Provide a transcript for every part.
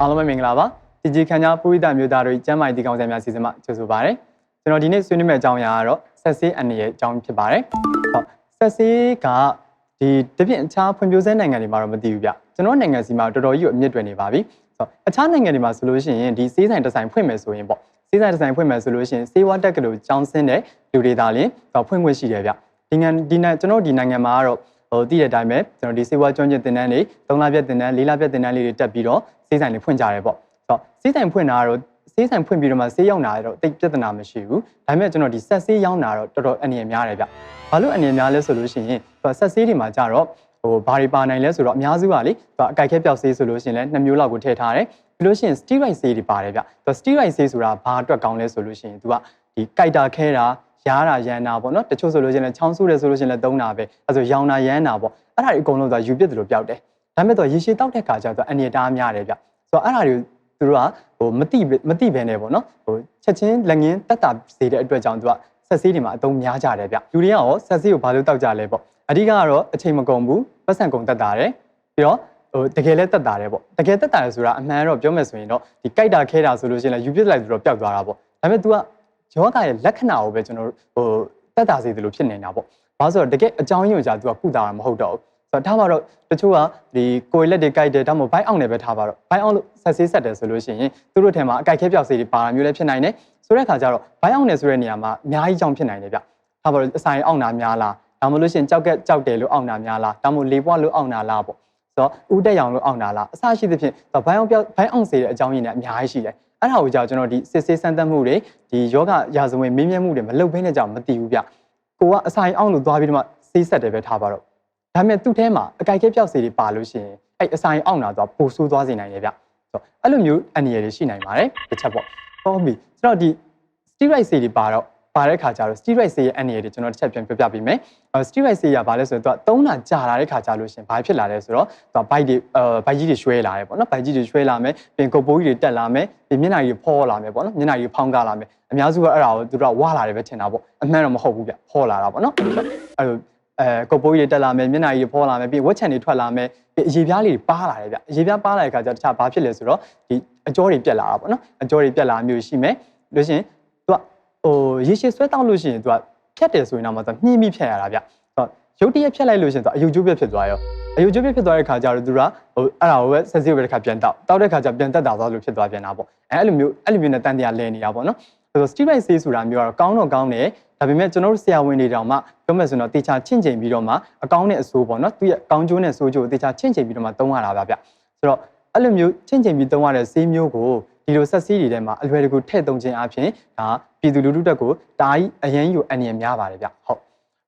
အားလုံးပဲမင်္ဂလာပါဒီကြီးခန်းကြားပုရိသမျိုးသားတို့ကျမ်းမာရေးဒီကောင်ဆယ်များစီစဉ်မှကြိုဆိုပါရစေကျွန်တော်ဒီနေ့ဆွေးနွေးမယ့်အကြောင်းအရာကတော့ဆက်ဆေးအနေရဲ့အကြောင်းဖြစ်ပါတယ်ဟုတ်ဆက်ဆေးကဒီတပြည့်အခြားဖွံ့ဖြိုးဆဲနိုင်ငံတွေမှာတော့မသိဘူးဗျကျွန်တော်နိုင်ငံစီမှာတော်တော်ကြီးကိုအမြင့်တွယ်နေပါပြီဆိုအခြားနိုင်ငံတွေမှာဆိုလို့ရှိရင်ဒီစေးဆိုင်တစ်ဆိုင်ဖွင့်မယ်ဆိုရင်ပေါ့စေးဆိုင်တစ်ဆိုင်ဖွင့်မယ်ဆိုလို့ရှိရင်စေးဝါတက်ကလေးကျောင်းဆင်းတဲ့လူတွေဒါလင်းတော့ဖွင့်ခွင့်ရှိတယ်ဗျဒီနိုင်ငံဒီနိုင်ငံကျွန်တော်ဒီနိုင်ငံမှာကတော့ ဟိုတည်တဲ့အတိုင်းပဲကျွန်တော်ဒီစေဝါကျွမ်းကျင်တင်တန်းတွေ၃လပြည့်တင်တန်း၄လပြည့်တင်တန်းလေးတွေတက်ပြီးတော့စေးဆိုင်တွေဖွင့်ကြတယ်ပေါ့ဆိုတော့စေးဆိုင်ဖွင့်တာကတော့စေးဆိုင်ဖွင့်ပြီးတော့မှစေးရောက်တာတော့တိတ်ပြဿနာမရှိဘူးဒါပေမဲ့ကျွန်တော်ဒီဆက်စေးရောက်တာတော့တော်တော်အနေများတယ်ဗျဘာလို့အနေများလဲဆိုလို့ရှိရင်သူဆက်စေးတွေမှာကြတော့ဟိုဘာတွေပါနိုင်လဲဆိုတော့အများစုကလေသူအကြိုက်ခဲပြောက်စေးဆိုလို့ရှိရင်လည်းနှစ်မျိုးလောက်ကိုထည့်ထားတယ်ပြီးလို့ရှိရင် steroid ဆေးတွေပါတယ်ဗျသူ steroid ဆေးဆိုတာဘာအတွက်ကောင်းလဲဆိုလို့ရှိရင်သူကဒီကြိုက်တာခဲတာ ရားတာရန်တာပေါ့နော်တချို့ဆိုလို့ရှိရင်လည်းချောင်းဆူတယ်ဆိုလို့ရှိရင်လည်းသုံးတာပဲအဲဆိုရောင်တာရန်တာပေါ့အဲ့ဒါတွေအကုန်လုံးသူကယူပစ်တယ်လို့ပြောက်တယ်ဒါပေမဲ့သူကရေရှည်တောက်တဲ့ခါကျတော့သူအနေတားများတယ်ဗျဆိုတော့အဲ့ဒါတွေသူတို့ကဟိုမတိမတိဘဲနဲ့ပေါ့နော်ဟိုချက်ချင်းလက်ငင်းတက်တာစေတဲ့အတွက်ကြောင့်သူကဆက်ဆေးတွေမှာအသုံးများကြတယ်ဗျလူတွေကရောဆက်ဆေးကိုဘာလို့တောက်ကြလဲပေါ့အဓိကကတော့အချိန်မကုန်ဘူးပတ်စံကုန်တက်တာတယ်ပြီးတော့ဟိုတကယ်လဲတက်တာတယ်ပေါ့တကယ်တက်တာတယ်ဆိုတာအမှန်တော့ပြောမယ်ဆိုရင်တော့ဒီကြိုက်တာခဲတာဆိုလို့ရှိရင်လည်းယူပစ်လိုက်ဆိုတော့ပျောက်သွားတာပေါ့ဒါပေမဲ့ तू က ယောဂရဲ့လက္ခဏာကိုပဲကျွန်တော်တို့ဟိုတက်တာစေတယ်လို့ဖြစ်နေတာပေါ့ဘာလို့ဆိုတော့တကယ်အကြောင်းရင်းကိုကြာ तू ကကုတာတာမဟုတ်တော့ဘူးဆိုတော့ထားပါတော့တချို့ကဒီကိုယ်လက်တွေကြိုက်တယ်ဒါမှမဟုတ်ဘိုင်းအောင်နဲ့ပဲထားပါတော့ဘိုင်းအောင်လို့ဆက်ဆေးဆက်တယ်ဆိုလို့ရှိရင်သူတို့ထဲမှာအကြိုက်ခဲပြောက်စေးတွေပါတာမျိုးလည်းဖြစ်နိုင်တယ်ဆိုတဲ့အခါကျတော့ဘိုင်းအောင်နယ်ဆိုတဲ့နေရာမှာအများကြီးကြောင့်ဖြစ်နိုင်တယ်ဗျထားပါတော့အဆိုင်အောင်တာများလားဒါမှမဟုတ်လို့ရှိရင်ကြောက်ကက်ကြောက်တယ်လို့အောင်တာများလားဒါမှမဟုတ်လေပွားလို့အောင်တာလားပေါ့ဆိုတော့ဥတက်ရောင်လို့အောင်တာလားအစရှိသဖြင့်ဘိုင်းအောင်ပြောက်ဘိုင်းအောင်စေတဲ့အကြောင်းရင်းတွေအများကြီးရှိတယ် အဲ့ဒါကိုကြောင့်ကျွန်တော်ဒီစစ်ဆေးစမ်းသပ်မှုတွေဒီယောဂရာဇဝင်မင်းမြတ်မှုတွေမလုပ်ဘဲနဲ့ကြောင့်မတည်ဘူးဗျကိုကအဆိုင်အောင်လို့သွားပြီးတော့မှဆေးဆက်တယ်ပဲထားပါတော့ဒါပေမဲ့သူ့ထဲမှာအကြိုက်ခဲပြောက်စေတွေပါလို့ရှိရင်အဲ့အဆိုင်အောင်တာတော့ပိုဆိုးသွားစေနိုင်တယ်ဗျဆိုတော့အဲ့လိုမျိုးအန္တရာယ်တွေရှိနိုင်ပါတယ်တစ်ချက်ပေါ့ဟုတ်ပြီဆိုတော့ဒီ steroid စေတွေပါတော့ ပါတဲ့ခါကျတော့ steroid ဆေးရဲ့အန္တရာယ်တွေကျွန်တော်တစ်ချက်ပြန်ပြောပြပေးမယ်။ steroid ဆေးရဘာလဲဆိုတော့သူက3လကြာလာတဲ့ခါကျလို့ရှင်ဘာဖြစ်လာလဲဆိုတော့သူက bite တွေအဲ bite ကြီးတွေရွှဲလာတယ်ပေါ့နော်။ bite ကြီးတွေရွှဲလာမယ်။ပြင်ကုတ်ပိုးကြီးတွေတက်လာမယ်။ပြင်မျက်နှာကြီးတွေဖောလာမယ်ပေါ့နော်။မျက်နှာကြီးဖောင်းကားလာမယ်။အများစုကအဲ့ဒါကိုသူတို့ကဝါလာတယ်ပဲထင်တာပေါ့။အမှန်တော့မဟုတ်ဘူးဗျ။ဖောလာတာပေါ့နော်။အဲ့လိုအဲကုတ်ပိုးကြီးတွေတက်လာမယ်မျက်နှာကြီးတွေဖောလာမယ်ပြီးဝက်ချန်တွေထွက်လာမယ်ပြီးအရေပြားလေးတွေပါလာတယ်ဗျ။အရေပြားပါလာတဲ့ခါကျတခြားဘာဖြစ်လဲဆိုတော့ဒီအကြောတွေပြက်လာတာပေါ့နော်။အကြောတွေပြက်လာမျိုးရှိမယ်။လို့ရှိရင်သူက ဟိုရေရှည်ဆွဲတောက်လို့ရှိရင်သူကဖြတ်တယ်ဆိုရင်တော့မှသူနှင်းပြီးဖြတ်ရတာဗျဆိုတော့ရုတ်တရက်ဖြတ်လိုက်လို့ရှိရင်သူအယုတ်ကျိုးပြက်ဖြစ်သွားရောအယုတ်ကျိုးပြက်ဖြစ်သွားတဲ့ခါကျတော့သူကဟိုအဲ့ဒါကိုပဲဆက်စီကိုပဲတစ်ခါပြန်တောက်တောက်တဲ့ခါကျပြန်တက်တာသွားလို့ဖြစ်သွားပြန်တာပေါ့အဲအဲ့လိုမျိုးအဲ့လိုမျိုးနဲ့တန်တရားလဲနေတာပေါ့နော်ဆိုတော့ steroid ဆေးဆိုတာမျိုးကတော့ကောင်းတော့ကောင်းတယ်ဒါပေမဲ့ကျွန်တော်တို့ဆရာဝန်တွေတောင်မှပြောမယ်ဆိုတော့တေချာချင့်ချိန်ပြီးတော့မှအကောင်းနဲ့အဆိုးပေါ့နော်သူရဲ့အကောင်းကျိုးနဲ့ဆိုးကျိုးကိုတေချာချင့်ချိန်ပြီးတော့မှသုံးရတာပါဗျဆိုတော့အဲ့လိုမျိုးချင့်ချိန်ပြီးသုံးရတဲ့ဆေးမျိုးကိုဒီလိုဆက်စည်းတွေထဲမှာအလွယ်တကူထည့်သုံးခြင်းအပြင်ဒါ ပြည်သူလူထုတက်ကိုတားကြီးအရန်ယူအနေများပါတယ်ဗျဟုတ်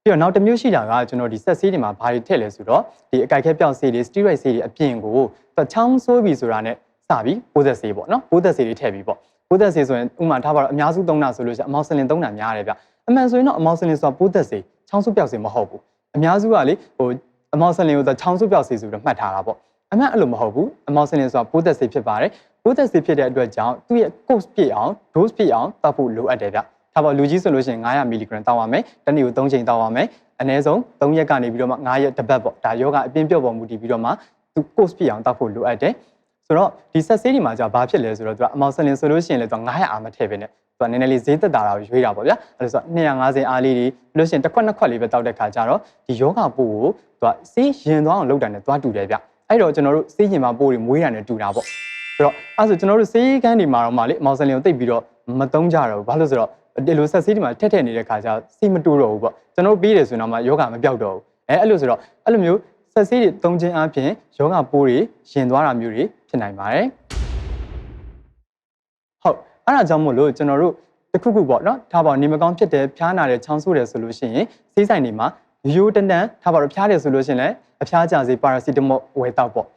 ပြီးတော့နောက်တစ်မျိုးရှိတာကကျွန်တော်ဒီဆက်စည်းတွေမှာဘာတွေထည့်လဲဆိုတော့ဒီအကြိုက်ခဲပြောက်ဆေးတွေ steroid ဆေးတွေအပြင်ကိုတချောင်းဆိုးပြီဆိုတာနဲ့စပြီးပိုးသက်ဆေးပေါ့နော်ပိုးသက်ဆေးတွေထည့်ပြီးပေါ့ပိုးသက်ဆေးဆိုရင်ဥမာထားပါတော့အများစုသုံးတာဆိုလို့ရှိရင်အမောက်ဆလင်သုံးတာများတယ်ဗျအမှန်ဆိုရင်တော့အမောက်ဆလင်ဆိုတာပိုးသက်ဆေးချောင်းဆိုးပြောက်ဆေးမဟုတ်ဘူးအများစုကလေဟိုအမောက်ဆလင်ကိုချောင်းဆိုးပြောက်ဆေးဆိုပြီးမှတ်ထားတာပေါ့အမှန်အဲ့လိုမဟုတ်ဘူးအမောက်ဆလင်ဆိုတာပိုးသက်ဆေးဖြစ်ပါတယ် ပိုးသက်ဆေးဖြစ်တဲ့အတွက်ကြောင့်သူ့ရဲ့ course ပြည့်အောင် dose ပြည့်အောင်တောက်ဖို့လိုအပ်တယ်ဗျဒါပေါ့လူကြီးဆိုလို့ရှိရင်900 mg တောက်ရမယ်တနေ့ကို3ချိန်တောက်ရမယ်အနည်းဆုံး3ရက်ကနေပြီးတော့မှ9ရက်တစ်ပတ်ပေါ့ဒါယောဂအပြင်းပြော့ပေါ်မူတည်ပြီးတော့မှသူ course ပြည့်အောင်တောက်ဖို့လိုအပ်တယ်ဆိုတော့ဒီဆက်ဆေးဒီမှာじゃဘာဖြစ်လဲဆိုတော့သူကအမောက်ဆလင်ဆိုလို့ရှိရင်လည်းသူ900အာမထည့်ပဲနဲ့သူကနည်းနည်းလေးဈေးသက်တာတာကိုရွေးတာပေါ့ဗျာအဲဒါဆို250အားလေးတွေလို့ရှိရင်တစ်ခွက်နှစ်ခွက်လေးပဲတောက်တဲ့ခါကျတော့ဒီယောဂပို့ကိုသူကဆေးရင်သွားအောင်လုပ်တာနဲ့သွားတူတယ်ဗျအဲ့တော့ကျွန်တော်တို့ဆေးရင်မှာပို့တွေမွေးတာနဲ့တူတာပေါ့ ဆိုတော့အဲဆိုကျွန်တော်တို့ဆေးကန်းတွေမှာတော့မှလေအမောက်ဆလင်ကိုတိတ်ပြီးတော့မသုံးကြတော့ဘူးဘာလို့ဆိုတော့ဒီလိုဆက်ဆေးဒီမှာထက်ထက်နေတဲ့ခါကျဆေးမတူတော့ဘူးပေါ့ကျွန်တော်တို့ပြီးတယ်ဆိုရင်တော့မှယောဂမပြောက်တော့ဘူးအဲအဲ့လိုဆိုတော့အဲ့လိုမျိုးဆက်ဆေးတွေသုံးခြင်းအပြင်ယောဂပိုးတွေရင်သွားတာမျိုးတွေဖြစ်နိုင်ပါတယ်ဟုတ်အဲ့ဒါကြောင့်မို့လို့ကျွန်တော်တို့တခုခုပေါ့နော်ထားပါနေမကောင်းဖြစ်တယ်ဖျားနာတယ်ချောင်းဆိုးတယ်ဆိုလို့ရှိရင်ဆေးဆိုင်တွေမှာရိုးတန်တန်ထားပါတော့ဖျားတယ်ဆိုလို့ရှိရင်လည်းအဖျားကြစေပါရာစီတမော့ဝယ်တော့ပေါ့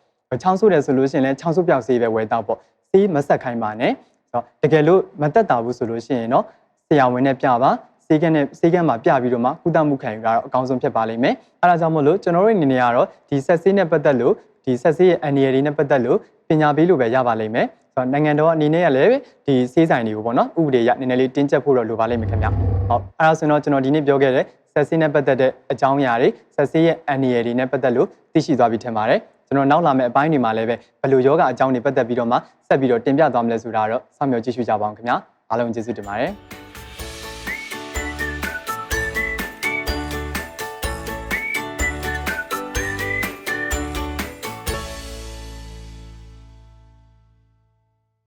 ချောင်းဆိုးတယ်ဆိုလို့ရှိရင်လည်းချောင်းဆိုးပြောက်ဆေးပဲဝယ်တော့ပေါ့ဆေးမဆက်ခိုင်းပါနဲ့တော့တကယ်လို့မတက်တာဘူးဆိုလို့ရှိရင်တော့ဆရာဝန်နဲ့ပြပါဆေးကန်းနဲ့ဆေးကန်းမှာပြပြီးတော့မှကုသမှုခံယူတာတော့အကောင်းဆုံးဖြစ်ပါလိမ့်မယ်အဲဒါကြောင့်မို့လို့ကျွန်တော်တို့အနေနဲ့ကတော့ဒီဆက်ဆေးနဲ့ပတ်သက်လို့ဒီဆက်ဆေးရဲ့အန်ဒီရတွေနဲ့ပတ်သက်လို့ပညာပေးလို့ပဲရပါလိမ့်မယ်ဆိုတော့နိုင်ငံတော်အနေနဲ့ကလည်းဒီဆေးဆိုင်တွေကိုပေါ့နော်ဥပဒေရနည်းနည်းလေးတင်းကျပ်ဖို့တော့လိုပါလိမ့်မယ်ခင်ဗျဟုတ်အဲဒါဆိုတော့ကျွန်တော်ဒီနေ့ပြောခဲ့တဲ့ဆက်ဆေးနဲ့ပတ်သက်တဲ့အကြောင်းအရာတွေဆက်ဆေးရဲ့အန်ဒီရတွေနဲ့ပတ်သက်လို့သိရှိသွားပြီထင်ပါတယ် ကျွန်တော်နောက်လာမယ့်အပိုင်းတွေမှာလည်းပဲဘယ်လိုယောဂအကြောင်းတွေပတ်သက်ပြီးတော့မှဆက်ပြီးတော့တင်ပြသွားမလဲဆိုတာတော့စောင့်မျှော်ကြည့်ရှုကြပါအောင်ခင်ဗျာအားလုံးကျေးဇူးတင်ပါတယ်